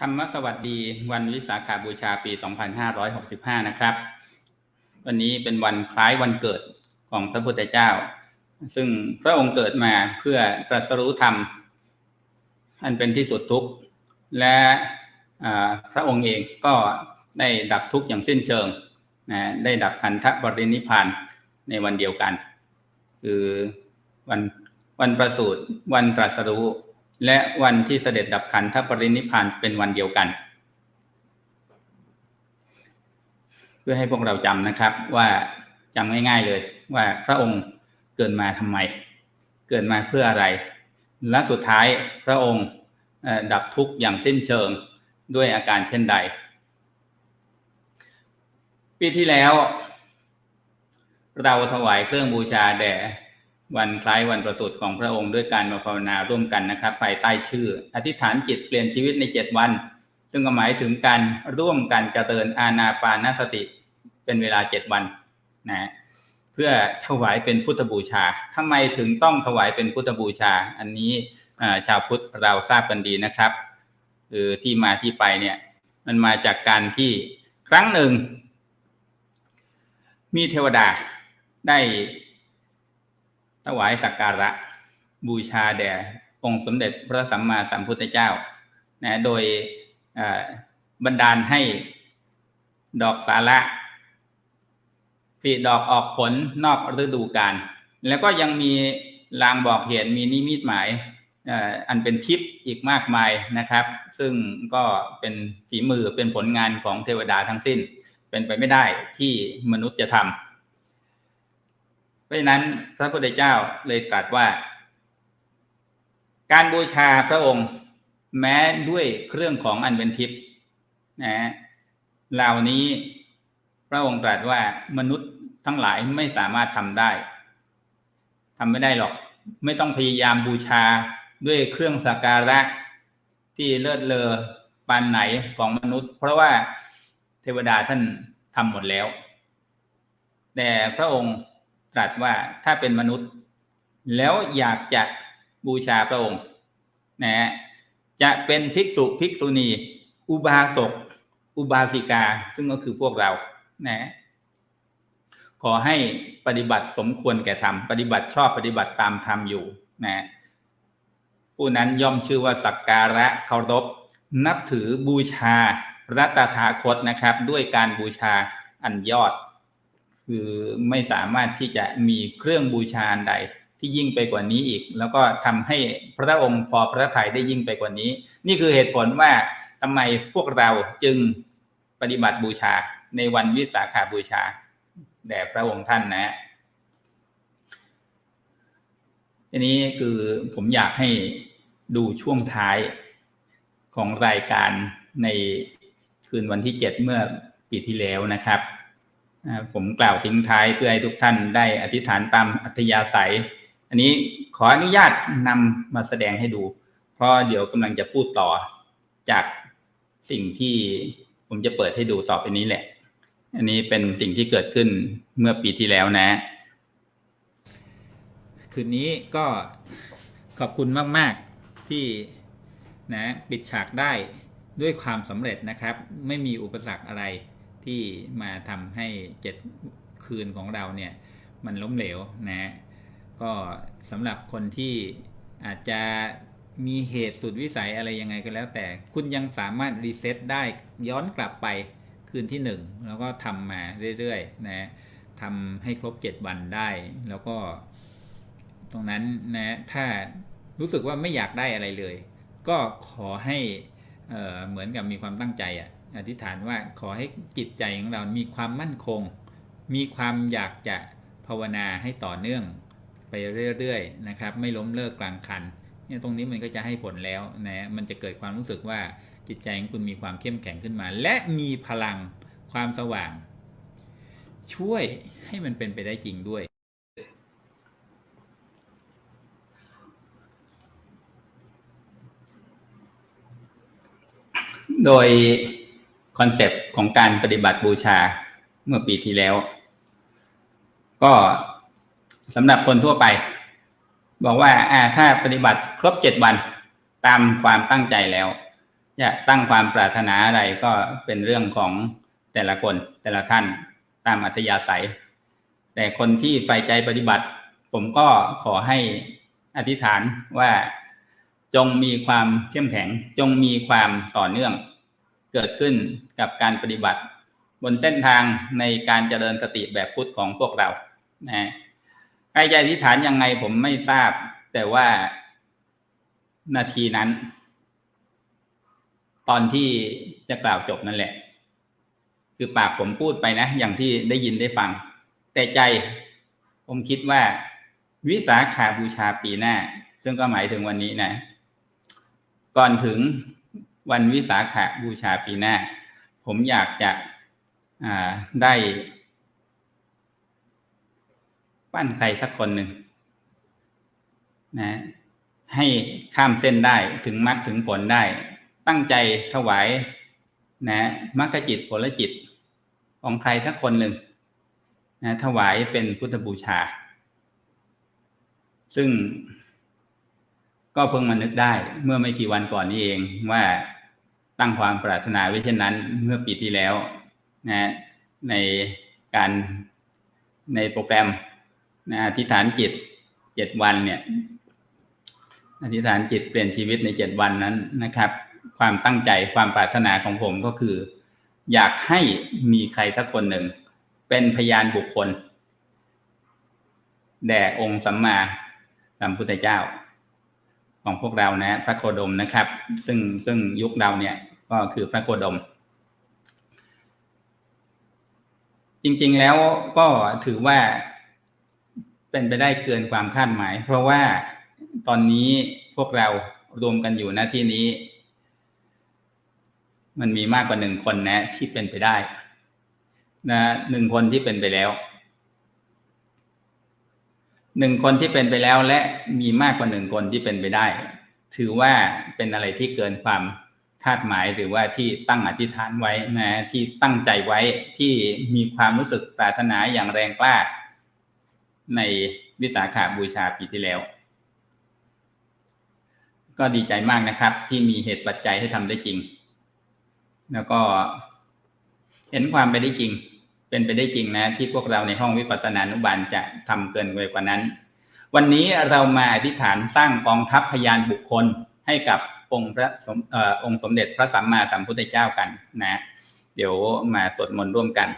ธรรมสวัสดีวันวิสาขาบูชาปี 2565 นะครับ วันนี้เป็นวันคล้ายวันเกิดของพระพุทธเจ้า ซึ่งพระองค์เกิดมาเพื่อตรัสรู้ธรรม อันเป็นที่สุดทุกข์ และพระองค์เองก็ได้ดับทุกข์อย่างสิ้นเชิงนะได้ดับขันธปรินิพานในวันเดียวกัน คือวันวันประสูติวันตรัสรู้ และวันที่เสด็จดับขันธปรินิพานเป็นวันเดียวกัน เพื่อให้พวกเราจำนะครับ ว่าจำง่าย ๆเลย ว่าพระองค์เกิดมาทำไม เกิดมาเพื่ออะไร และสุดท้ายพระองค์ดับทุกข์อย่างสิ้นเชิงด้วยอาการเช่นใด ปีที่แล้ว เราถวายเครื่องบูชาแด่ วันคล้ายวันประสูติของพระองค์ด้วยการมาภาวนาร่วมกันนะครับภายใต้ชื่อ อธิษฐานจิตเปลี่ยนชีวิตในเจ็ดวัน ซึ่งก็หมายถึงการร่วมกันเจริญอาณาปานสติเป็นเวลาเจ็ดวันนะเพื่อถวายเป็นพุทธบูชาทำไมถึงต้องถวายเป็นพุทธบูชา อันนี้ชาวพุทธเราทราบกันดีนะครับคือที่มาที่ไปเนี่ยมันมาจากการที่ครั้งหนึ่ง มีเทวดาได้ ถวายสักการะบูชาแด่องค์สมเด็จพระสัมมาสัมพุทธเจ้านะโดยบันดาลให้ดอกสาระผลิดอกออกผลนอกฤดูกาลแล้วก็ยังมีลางบอกเหตุมีนิมิตหมายอันเป็นทิพย์อีกมากมายนะครับ ซึ่งก็เป็นฝีมือเป็นผลงานของเทวดาทั้งสิ้น เป็นไปไม่ได้ที่มนุษย์จะทำ เพราะฉะนั้นพระพุทธเจ้าเลยตรัสว่า การบูชาพระองค์แม้ด้วยเครื่องของอันเป็นทิพย์นะเหล่านี้พระองค์ตรัสว่ามนุษย์ทั้งหลายไม่สามารถทำได้ทำไม่ได้หรอก ไม่ต้องพยายามบูชาด้วยเครื่องสักการะที่เลิศเลอปานไหนของมนุษย์ เพราะว่าเทวดาท่านทำหมดแล้ว แต่พระองค์ ตรัสว่าถ้าเป็นมนุษย์ แล้วอยากจะบูชาพระองค์นะจะเป็นภิกษุภิกษุณี อุบาสกอุบาสิกา ซึ่งก็คือพวกเรานะขอให้ปฏิบัติสมควรแก่ธรรม ปฏิบัติชอบปฏิบัติตามธรรมอยู่นะผู้นั้นย่อมชื่อว่าสักการะเคารพนับถือบูชารัตถาคตนะครับ ด้วยการบูชาอันยอด คือไม่สามารถที่จะมีเครื่องบูชาใดที่ยิ่งไปกว่านี้อีก แล้วก็ทำให้พระองค์พอพระทัยได้ยิ่งไปกว่านี้ นี่คือเหตุผลว่าทำไมพวกเราจึงปฏิบัติบูชาในวันวิสาขาบูชาแด่พระองค์ท่านนะทีนี้คือผมอยากให้ดูช่วงท้ายของรายการในคืนวันที่เจ็ดเมื่อปีที่แล้วนะครับ ผมกล่าวทิ้งท้ายเพื่อให้ทุกท่านได้อธิษฐานตามอัธยาศัย อันนี้ขออนุญาตนำมาแสดงให้ดู เพราะเดี๋ยวกำลังจะพูดต่อจากสิ่งที่ผมจะเปิดให้ดูต่อไปนี้แหละ อันนี้เป็นสิ่งที่เกิดขึ้นเมื่อปีที่แล้วนะ คืนนี้ก็ขอบคุณมาก ๆ ที่นะปิดฉากได้ด้วยความสำเร็จนะครับ ไม่มีอุปสรรคอะไร ที่มาทำให้เจ็ดคืนของเราเนี่ยมันล้มเหลวนะก็สำหรับคนที่อาจจะมีเหตุสุดวิสัยอะไรยังไงก็แล้วแต่ คุณยังสามารถรีเซ็ตได้ย้อนกลับไปคืนที่หนึ่งแล้วก็ทำมาเรื่อยๆนะทำให้ครบ 7 วันได้ แล้วก็ ตรงนั้นนะถ้ารู้สึกว่าไม่อยากได้อะไรเลย ก็ขอให้เเหมือนกับมีความตั้งใจอะอธิษฐานว่าขอให้จิตใจของเรามีความมั่นคง มีความอยากจะภาวนาให้ต่อเนื่องไปเรื่อยๆนะครับ ไม่ล้มเลิกกลางคันเนี่ยตรงนี้มันก็จะให้ผลแล้วนะมันจะเกิดความรู้สึกว่าจิตใจของคุณมีความเข้มแข็งขึ้นมา และมีพลังความสว่าง ช่วยให้มันเป็นไปได้จริงด้วย โดย คอนเซปต์ของการปฏิบัติบูชาเมื่อปีที่แล้ว ก็สำหรับคนทั่วไป บอกว่าอ่าถ้าปฏิบัติครบเจ็ดวันตามความตั้งใจแล้วจะตั้งความปรารถนาอะไรก็เป็นเรื่องของแต่ละคนแต่ละท่านตามอัธยาศัย แต่คนที่ใฝ่ใจปฏิบัติ ผมก็ขอให้อธิษฐานว่าจงมีความเข้มแข็ง จงมีความต่อเนื่อง เกิดขึ้นกับการปฏิบัติ บนเส้นทางในการเจริญสติแบบพุทธของพวกเรานะใครจะอธิษฐานยังไงผมไม่ทราบ แต่ว่านาทีนั้น ตอนที่จะกล่าวจบนั่นแหละ คือปากผมพูดไปนะ อย่างที่ได้ยินได้ฟัง แต่ใจผมคิดว่า วิสาขาบูชาปีหน้า ซึ่งก็หมายถึงวันนี้นะ ก่อนถึง วันวิสาขาบูชาปีหน้า ผมอยากจะได้ ปั้นใครสักคนหนึ่งนะให้ข้ามเส้นได้ถึงมรรคถึงผลได้ ตั้งใจถวายนะมรรคจิตผลจิต ของใครสักคนหนึ่งนะถวายเป็นพุทธบูชา ซึ่งก็เพิ่งมานึกได้เมื่อไม่กี่วันก่อนนี้เองว่า ตั้งความปรารถนาไว้เช่นนั้นเมื่อปีที่แล้วนะในการในโปรแกรมนะอธิษฐานจิตเจ็ดวันเนี่ยอธิษฐานจิตเปลี่ยนชีวิตในเจ็ดวันนั้นนะครับ ความตั้งใจความปรารถนาของผมก็คือ อยากให้มีใครสักคนหนึ่ง เป็นพยานบุคคล แด่องค์สัมมาสัมพุทธเจ้า ของพวกเรานะ พระโคดมนะครับ ซึ่งซึ่งยุคเราเนี่ยก็คือพระโคดม จริงๆแล้วก็ถือว่าเป็นไปได้เกินความคาดหมาย เพราะว่าตอนนี้พวกเรารวมกันอยู่ณที่นี้ มันมีมากกว่าหนึ่งคนนะ ที่เป็นไปได้นะหนึ่งคนที่เป็นไปแล้ว หนึ่งคนที่เป็นไปแล้วและมีมากกว่าหนึ่งคนที่เป็นไปได้ ถือว่าเป็นอะไรที่เกินความคาดหมายหรือว่าที่ตั้งอธิษฐานไว้นะที่ตั้งใจไว้ที่มีความรู้สึกปรารถนาอย่างแรงกล้า ในวิสาขาบูชาปีที่แล้ว ก็ดีใจมากนะครับ ที่มีเหตุปัจจัยให้ทำได้จริง แล้วก็เห็นความไปได้จริง เป็นไปได้จริงนะ ที่พวกเราในห้องวิปัสสนานุบาลจะทำเกินไปกว่านั้น วันนี้เรามาอธิษฐานสร้างกองทัพพยานบุคคลให้กับองค์พระสมอองค์สมเด็จพระสัมมาสัมพุทธเจ้ากันนะ เดี๋ยวมาสวดมนต์ร่วมกัน